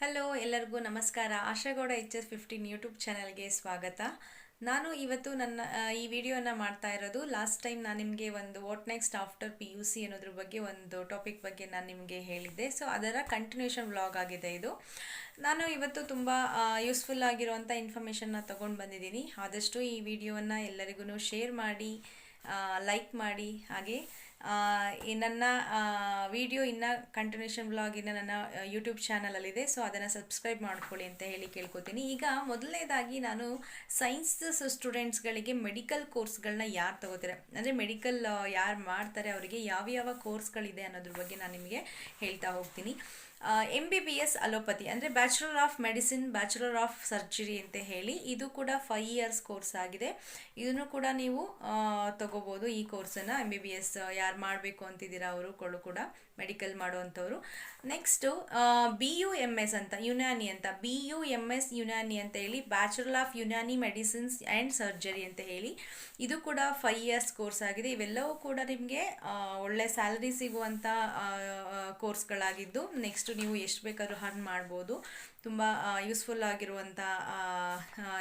Hello ಎಲ್ಲರಿಗೂ ನಮಸ್ಕಾರ. Ashagowda H S fifteen YouTube ಚಾನಲ್ಗೆ ಸ್ವಾಗತ. ನಾನು ಇವತ್ತು ನನ್ನ ಈ ವಿಡಿಯೋನ ಮಾಡ್ತಾ ಇರೋದು. ಲಾಸ್ಟ್ ಟೈಮ್ ನಾನು ನಿಮಗೆ ಒಂದು what next after P U C ಅನ್ನೋದ್ರ ಬಗ್ಗೆ, ಒಂದು ಟಾಪಿಕ್ ಬಗ್ಗೆ ನಾನು ನಿಮಗೆ ಹೇಳಿದ್ದೆ. ಸೊ ಅದರ ಕಂಟಿನ್ಯೂಷನ್ ವ್ಲಾಗ್ ಆಗಿದೆ ಇದು. ನಾನು ಇವತ್ತು ತುಂಬ ಯೂಸ್ಫುಲ್ ಆಗಿರುವಂಥ ಇನ್ಫಾರ್ಮೇಷನ್ನ ತೊಗೊಂಡು ಬಂದಿದ್ದೀನಿ. ಆದಷ್ಟು ಈ ವಿಡಿಯೋನ ಎಲ್ಲರಿಗೂ ಶೇರ್ ಮಾಡಿ ಲೈಕ್ ಮಾಡಿ, ಹಾಗೆ ನನ್ನ ವಿಡಿಯೋ ಇನ್ನು ಕಂಟಿನ್ಯೂಷನ್ ಬ್ಲಾಗ್ ಇನ್ನು ನನ್ನ ಯೂಟ್ಯೂಬ್ ಚಾನಲಲ್ಲಿದೆ ಸೊ ಅದನ್ನು ಸಬ್ಸ್ಕ್ರೈಬ್ ಮಾಡ್ಕೊಳ್ಳಿ ಅಂತ ಹೇಳಿ ಕೇಳ್ಕೊತೀನಿ. ಈಗ ಮೊದಲನೇದಾಗಿ ನಾನು ಸೈನ್ಸ್ ಸ್ಟೂಡೆಂಟ್ಸ್ಗಳಿಗೆ ಮೆಡಿಕಲ್ ಕೋರ್ಸ್ಗಳನ್ನ ಯಾರು ತಗೋತಾರೆ? ಅಂದರೆ ಮೆಡಿಕಲ್ ಯಾರು ಮಾಡ್ತಾರೆ? ಅವರಿಗೆ ಯಾವ ಯಾವ ಕೋರ್ಸ್ಗಳಿದೆ ಅನ್ನೋದ್ರ ಬಗ್ಗೆ ನಾನು ನಿಮಗೆ ಹೇಳ್ತಾ ಹೋಗ್ತೀನಿ. M B B S allopathy, ಅಂದರೆ bachelor of medicine bachelor of surgery ಅಂತ ಹೇಳಿ, ಇದು ಕೂಡ ಫೈವ್ ಇಯರ್ಸ್ ಕೋರ್ಸ್ ಆಗಿದೆ. ಇದನ್ನು ಕೂಡ ನೀವು ತೊಗೋಬೋದು ಈ ಕೋರ್ಸನ್ನು ಎಂ ಬಿ ಬಿ ಎಸ್ ಯಾರು ಮಾಡಬೇಕು ಅಂತಿದ್ದೀರಾ ಅವರು, ಕೊಳ್ಳು ಕೂಡ medical ಮಾಡುವಂಥವ್ರು. Next B U M S ಅಂತ ಯುನಾನಿ ಅಂತ B U M S Unani ಅಂತ ಹೇಳಿ bachelor of Unani medicines and surgery ಅಂತ ಹೇಳಿ, ಇದು ಕೂಡ ಫೈವ್ ಇಯರ್ಸ್ ಕೋರ್ಸ್ ಆಗಿದೆ. ಇವೆಲ್ಲವೂ ಕೂಡ ನಿಮಗೆ ಒಳ್ಳೆ ಸ್ಯಾಲರಿ ಸಿಗುವಂಥ ಕೋರ್ಸ್ಗಳಾಗಿದ್ದು ನೆಕ್ಸ್ಟ್ ನೀವು ಎಷ್ಟು ಬೇಕಾದರೂ ಹರ್ನ್ ಮಾಡ್ಬೋದು. ತುಂಬ ಯೂಸ್ಫುಲ್ ಆಗಿರುವಂಥ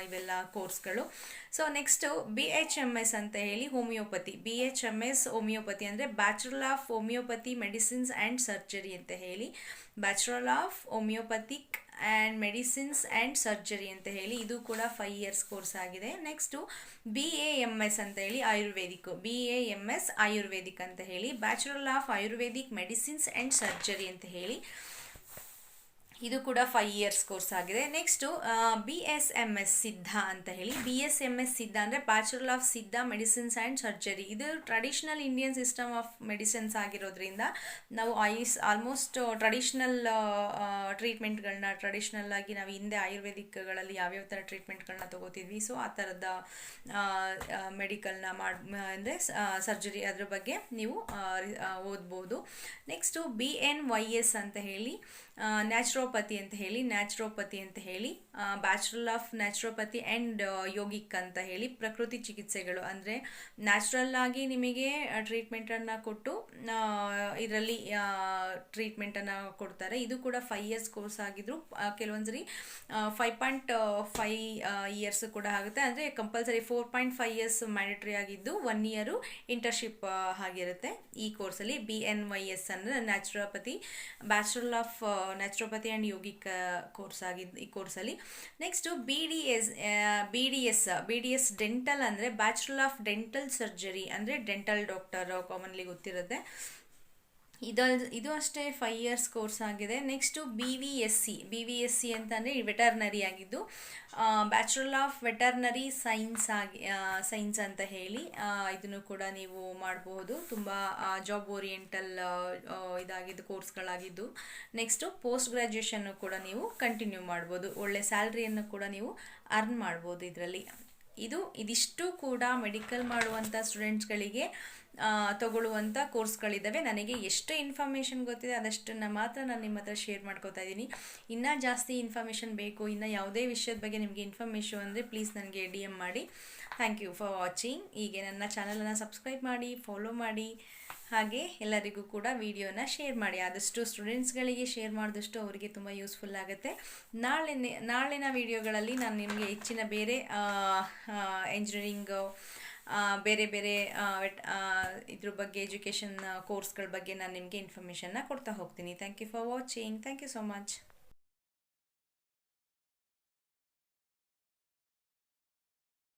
ಇವೆಲ್ಲ ಕೋರ್ಸ್ಗಳು so next B H M S ಅಂತ ಹೇಳಿ homeopathy B H M S homeopathy ಅಂದರೆ bachelor of homeopathy medicines and surgery ಅಂತ ಹೇಳಿ. Bachelor of homeopathic and medicines and surgery ಅಂತ ಹೇಳಿ. ಇದು ಕೂಡ ಫೈವ್ ಇಯರ್ಸ್ ಕೋರ್ಸ್ ಆಗಿದೆ. Next B A M S ಅಂತ ಹೇಳಿ Ayurvedic. B A M S Ayurvedic ಅಂತ ಹೇಳಿ. Bachelor of Ayurvedic medicines and surgery ಅಂತ ಹೇಳಿ. ಇದು ಕೂಡ ಫೈವ್ ಇಯರ್ಸ್ ಕೋರ್ಸ್ ಆಗಿದೆ. Next B S M S Siddha ಅಂತ ಹೇಳಿ. B S M S Siddha ಅಂದರೆ bachelor of Siddha medicines and surgery ಇದು traditional Indian system of medicines ಆಗಿರೋದ್ರಿಂದ ನಾವು ಐಸ್ ಆಲ್ಮೋಸ್ಟ್ ಟ್ರೆಡಿಷ್ನಲ್ ಟ್ರೀಟ್ಮೆಂಟ್ಗಳನ್ನ ಟ್ರೆಡಿಷ್ನಲ್ ಆಗಿ ನಾವು ಹಿಂದೆ ಆಯುರ್ವೇದಿಕ್ಗಳಲ್ಲಿ ಯಾವ್ಯಾವ ಥರ ಟ್ರೀಟ್ಮೆಂಟ್ಗಳನ್ನ ತೊಗೋತಿದ್ವಿ. ಸೊ ಆ ಥರದ ಮೆಡಿಕಲ್ನ ಮಾಡಿ ಅಂದರೆ ಸರ್ಜರಿ ಅದ್ರ ಬಗ್ಗೆ ನೀವು ಓದ್ಬೋದು. Next B N Y S ಅಂತ ಹೇಳಿ. ನ್ಯಾಚುರೋಪತಿ ಅಂತ ಹೇಳಿ ನ್ಯಾಚುರೋಪತಿ ಅಂತ ಹೇಳಿ bachelor of naturopathy and yogic ಅಂತ ಹೇಳಿ ಪ್ರಕೃತಿ ಚಿಕಿತ್ಸೆಗಳು. ಅಂದರೆ ನ್ಯಾಚುರಲ್ ಆಗಿ ನಿಮಗೆ ಟ್ರೀಟ್ಮೆಂಟನ್ನು ಕೊಟ್ಟು ಇದರಲ್ಲಿ ಟ್ರೀಟ್ಮೆಂಟನ್ನು ಕೊಡ್ತಾರೆ. ಇದು ಕೂಡ ಫೈವ್ ಇಯರ್ಸ್ ಕೋರ್ಸ್ ಆಗಿದ್ರು. ಕೆಲವೊಂದ್ಸರಿ ಫೈವ್ ಪಾಯಿಂಟ್ ಫೈವ್ ಇಯರ್ಸ್ ಕೂಡ ಆಗುತ್ತೆ. ಅಂದರೆ compulsory four point five years mandatory ಆಗಿದ್ದು ಒನ್ ಇಯರು ಇಂಟರ್ನ್ಶಿಪ್ ಆಗಿರುತ್ತೆ ಈ ಕೋರ್ಸಲ್ಲಿ ಬಿ ಎನ್ ವೈ ಎಸ್ ಅಂದರೆ naturopathy bachelor of naturopathy and yogic course ಆಗಿದ್ದು ಈ ಕೋರ್ಸಲ್ಲಿ next B D S B D S B D S dental ಅಂದರೆ bachelor of dental surgery ಅಂದರೆ dental doctor commonly ಗೊತ್ತಿರುತ್ತೆ. ಇದಲ್, ಇದು ಅಷ್ಟೇ ಫೈವ್ ಇಯರ್ಸ್ ಕೋರ್ಸ್ ಆಗಿದೆ. Next B V S C B V S C ಅಂತಂದರೆ ವೆಟರ್ನರಿ ಆಗಿದ್ದು bachelor of veterinary science ಆಗಿ ಸೈನ್ಸ್ ಅಂತ ಹೇಳಿ ಇದನ್ನು ಕೂಡ ನೀವು ಮಾಡಬಹುದು ತುಂಬ ಜಾಬ್ ಓರಿಯೆಂಟಲ್ ಇದಾಗಿದ್ದು ಕೋರ್ಸ್ಗಳಾಗಿದ್ದು ನೆಕ್ಸ್ಟು ಪೋಸ್ಟ್ ಗ್ರ್ಯಾಜುಯೇಷನ್ನು ಕೂಡ ನೀವು ಕಂಟಿನ್ಯೂ ಮಾಡ್ಬೋದು. ಒಳ್ಳೆ ಸ್ಯಾಲ್ರಿಯನ್ನು ಕೂಡ ನೀವು ಅರ್ನ್ ಮಾಡ್ಬೋದು ಇದರಲ್ಲಿ. ಇದು ಇದಿಷ್ಟು ಕೂಡ ಮೆಡಿಕಲ್ ಮಾಡುವಂಥ ಸ್ಟೂಡೆಂಟ್ಸ್ಗಳಿಗೆ ತಗೊಳ್ಳುವಂಥ ಕೋರ್ಸ್ಗಳಿದ್ದಾವೆ ನನಗೆ ಎಷ್ಟು ಇನ್ಫಾರ್ಮೇಷನ್ ಗೊತ್ತಿದೆ ಅದಷ್ಟನ್ನು ಮಾತ್ರ ನಾನು ನಿಮ್ಮ ಹತ್ರ ಶೇರ್ ಮಾಡ್ಕೋತಾ ಇದ್ದೀನಿ. ಇನ್ನೂ ಜಾಸ್ತಿ ಇನ್ಫಾರ್ಮೇಷನ್ ಬೇಕು, ಇನ್ನೂ ಯಾವುದೇ ವಿಷಯದ ಬಗ್ಗೆ ನಿಮಗೆ ಇನ್ಫಾರ್ಮೇಷನ್ ಅಂದರೆ ಪ್ಲೀಸ್ ನನಗೆ ಡಿ ಎಂ ಮಾಡಿ. ಥ್ಯಾಂಕ್ ಯು ಫಾರ್ ವಾಚಿಂಗ್ ಹೀಗೆ ನನ್ನ ಚಾನಲನ್ನು ಸಬ್ಸ್ಕ್ರೈಬ್ ಮಾಡಿ ಫಾಲೋ ಮಾಡಿ. ಹಾಗೆ ಎಲ್ಲರಿಗೂ ಕೂಡ ವಿಡಿಯೋನ ಶೇರ್ ಮಾಡಿ. ಆದಷ್ಟು ಸ್ಟೂಡೆಂಟ್ಸ್ಗಳಿಗೆ ಶೇರ್ ಮಾಡಿದಷ್ಟು ಅವರಿಗೆ ತುಂಬ ಯೂಸ್ಫುಲ್ ಆಗುತ್ತೆ. ನಾಳೆ ನಾಳಿನ ವಿಡಿಯೋಗಳಲ್ಲಿ ನಾನು ನಿಮಗೆ ಹೆಚ್ಚಿನ ಬೇರೆ ಎಂಜಿನಿಯರಿಂಗ್ ಬೇರೆ ಬೇರೆ ಇದ್ರ ಬಗ್ಗೆ ಎಜುಕೇಷನ್ ಕೋರ್ಸ್ಗಳ ಬಗ್ಗೆ ನಾನು ನಿಮಗೆ ಇನ್ಫಾರ್ಮೇಷನ್ನ ಕೊಡ್ತಾ ಹೋಗ್ತೀನಿ. Thank you for watching thank you so much